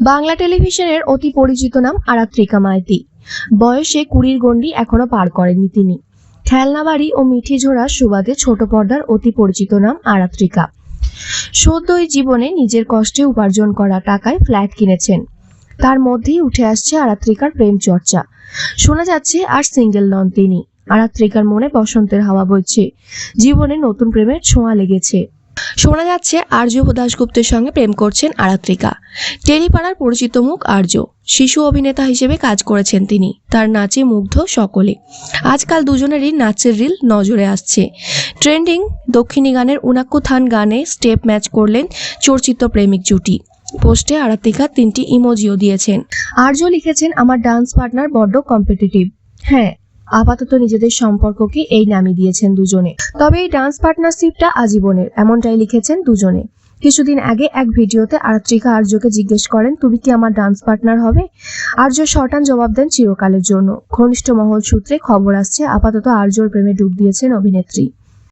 বাংলা টেলিভিশনের অতি পরিচিত নাম আরাত্রিকা মাইতি। বয়সে কুড়ির গণ্ডি এখনও পার করেননি তিনি। খেলনাবাড়ি ও মিঠি ঝোড়ার সুবাদে ছোট পর্দার অতি পরিচিত নাম আরাত্রিকা। সদ্যই জীবনে নিজের কষ্টে উপার্জন করা টাকায় ফ্ল্যাট কিনেছেন। তার মধ্যেই উঠে আসছে আরাত্রিকার প্রেম চর্চা শোনা যাচ্ছে আর সিঙ্গেল নন তিনি। আরাত্রিকার মনে বসন্তের হাওয়া বইছে। জীবনে নতুন প্রেমের ছোঁয়া লেগেছে। শোনা যাচ্ছে আর্য দাশগুপ্তের সঙ্গে প্রেম করছেন আরাত্রিকা। টেলিপাড়ার পরিচিত মুখ আর্য শিশু অভিনেতা হিসেবে কাজ করেছেন তিনি। তার নাচে মুগ্ধ সকলে। আজকাল দুজনেরই নাচের রিল নজরে আসছে। ট্রেন্ডিং দক্ষিণী গানের উনাক্কু থান গানে স্টেপ ম্যাচ করলেন চর্চিত প্রেমিক জুটি। পোস্টে আরাত্রিকা তিনটি ইমোজিও দিয়েছেন। আর্য লিখেছেন, আমার ডান্স পার্টনার বড্ড কম্পিটিটিভ। হ্যাঁ আপাতত নিজেদের সম্পর্ককে এই নামই দিয়েছেন দুজনে। তবে এই ডান্স পার্টনারশিপটা আজীবনের, এমনটাই লিখেছেন দুজনে। কিছুদিন আগে এক ভিডিওতে আরত্রিকা আর্যকে জিজ্ঞেস করেন, তুমি কি আমার ডান্স পার্টনার হবে? আর্য শটান জবাব দেন চিরকালের জন্য। ঘনিষ্ঠ মহল সূত্রে খবর আসছে, আপাতত আর্যর প্রেমে ডুব দিয়েছেন অভিনেত্রী।